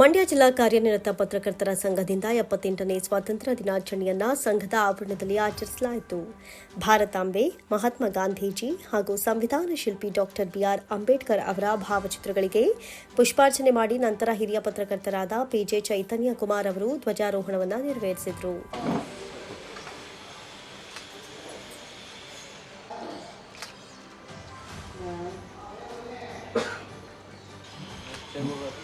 ಮಂಡ್ಯ ಜಿಲ್ಲಾ ಕಾರ್ಯನಿರತ ಪತ್ರಕರ್ತರ ಸಂಘದಿಂದ ಎಪ್ಪತ್ತೆಂಟನೇ ಸ್ವಾತಂತ್ರ್ಯ ದಿನಾಚರಣೆಯನ್ನ ಸಂಘದ ಆವರಣದಲ್ಲಿ ಆಚರಿಸಲಾಯಿತು. ಭಾರತಾಂಬೆ ಮಹಾತ್ಮ ಗಾಂಧೀಜಿ ಹಾಗೂ ಸಂವಿಧಾನ ಶಿಲ್ಪಿ ಡಾಕ್ಟರ್ ಬಿಆರ್ ಅಂಬೇಡ್ಕರ್ ಅವರ ಭಾವಚಿತ್ರಗಳಿಗೆ ಪುಷ್ಪಾರ್ಚನೆ ಮಾಡಿ ನಂತರ ಹಿರಿಯ ಪತ್ರಕರ್ತರಾದ ಪಿಜೆ ಚೈತನ್ಯ ಕುಮಾರ್ ಅವರು ಧ್ವಜಾರೋಹಣವನ್ನು ನೆರವೇರಿಸಿದರು.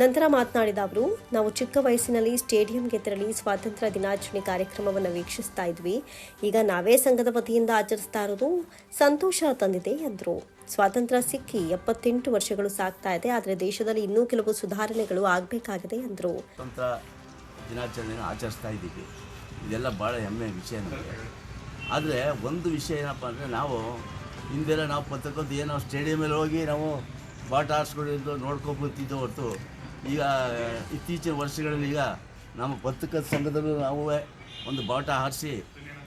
ನಂತರ ಮಾತನಾಡಿದ ಅವರು, ನಾವು ಚಿಕ್ಕ ವಯಸ್ಸಿನಲ್ಲಿ ಸ್ಟೇಡಿಯಂಗೆ ತೆರಳಿ ಸ್ವಾತಂತ್ರ್ಯ ದಿನಾಚರಣೆ ಕಾರ್ಯಕ್ರಮವನ್ನು ವೀಕ್ಷಿಸ್ತಾ ಇದ್ವಿ. ಈಗ ನಾವೇ ಸಂಘದ ವತಿಯಿಂದ ಆಚರಿಸ್ತಾ ಇರೋದು ಸಂತೋಷ ತಂದಿದೆ ಎಂದರು. ಸ್ವಾತಂತ್ರ್ಯ ಸಿಕ್ಕಿ ಎಪ್ಪತ್ತೆಂಟು ವರ್ಷಗಳು ಸಾಗ್ತಾ ಇದೆ, ಆದರೆ ದೇಶದಲ್ಲಿ ಇನ್ನೂ ಕೆಲವು ಸುಧಾರಣೆಗಳು ಆಗಬೇಕಾಗಿದೆ ಎಂದರು. ದಿನಾಚರಣೆ ಆಚರಿಸ್ತಾ ಇದ್ದೀವಿ. ಇದೆಲ್ಲ ಭಾಳ ಹೆಮ್ಮೆಯ ವಿಷಯ ನಮಗೆ. ಆದರೆ ಒಂದು ವಿಷಯ ಏನಪ್ಪ ಅಂದರೆ, ನಾವು ಹಿಂದೆಲ್ಲ ನಾವು ಪತ್ರಕರ್ತ ಏನೋ ಸ್ಟೇಡಿಯಮಲ್ಲಿ ಹೋಗಿ ನಾವು ಬಾಟ ಆರಿಸ್ಕೊಂಡಿದ್ದು ನೋಡ್ಕೊಬರ್ತಿದ್ದೋ ಹೊರತು ಈಗ ಇತ್ತೀಚಿನ ವರ್ಷಗಳಲ್ಲಿ ಈಗ ನಮ್ಮ ಪತ್ರಕರ್ತ ಸಂಘದಲ್ಲೂ ನಾವು ಒಂದು ಬಾಟ ಹಾರಿಸಿ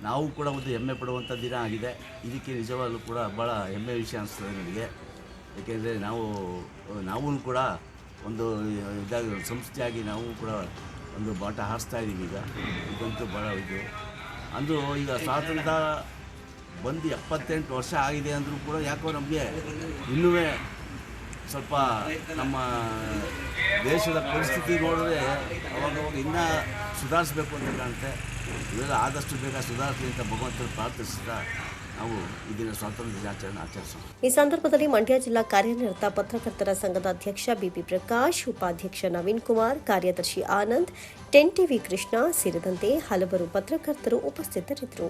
ನಾವು ಕೂಡ ಒಂದು ಹೆಮ್ಮೆ ಪಡುವಂಥ ದಿನ ಆಗಿದೆ. ಇದಕ್ಕೆ ನಿಜವಾಗಲೂ ಕೂಡ ಭಾಳ ಹೆಮ್ಮೆ ವಿಷಯ ಅನಿಸ್ತದೆ ನನಗೆ. ಏಕೆಂದರೆ ನಾವು ನಾವೂ ಕೂಡ ಒಂದು ಇದಾಗಿ ಸಂಸ್ಥೆಯಾಗಿ ನಾವು ಕೂಡ ಒಂದು ಬಾಟ ಹಾರಿಸ್ತಾ ಇದ್ದೀವಿ ಈಗ. ಇದಂತೂ ಭಾಳ ಇದು. ಅಂದು ಈಗ ಸ್ವಾತಂತ್ರ್ಯ ಬಂದು ಎಪ್ಪತ್ತೆಂಟು ವರ್ಷ ಆಗಿದೆ ಅಂದರೂ ಕೂಡ ಯಾಕೋ ನಮಗೆ ಇನ್ನೂ ಸ್ವಲ್ಪ ನಮ್ಮ ದೇಶದ ಪರಿಸ್ಥಿತಿ ನೋಡಿದ್ರೆ ಅವಾಗ ಇನ್ನೂ ಸುಧಾರಿಸ್ಬೇಕು ಅಂತ ಕಾಣುತ್ತೆ. ಇವೆಲ್ಲ ಆದಷ್ಟು ಬೇಗ ಸುಧಾರಿಸಲಿ ಅಂತ ಭಗವಂತನ ಪ್ರಾರ್ಥಿಸ್ತಾ ನಾವು ಈ ದಿನ ಸ್ವಾತಂತ್ರ್ಯ ದಿನಾಚರಣೆ ಆಚರಿಸೋಣ. ಈ ಸಂದರ್ಭದಲ್ಲಿ ಮಂಡ್ಯ ಜಿಲ್ಲಾ ಕಾರ್ಯನಿರತ ಪತ್ರಕರ್ತರ ಸಂಘದ ಅಧ್ಯಕ್ಷ ಬಿಪಿ ಪ್ರಕಾಶ್, ಉಪಾಧ್ಯಕ್ಷ ನವೀನ್ ಕುಮಾರ್, ಕಾರ್ಯದರ್ಶಿ ಆನಂದ್, ಟೆನ್ ಟಿವಿ ಕೃಷ್ಣ ಸೇರಿದಂತೆ ಹಲವರು ಪತ್ರಕರ್ತರು ಉಪಸ್ಥಿತರಿದ್ದರು.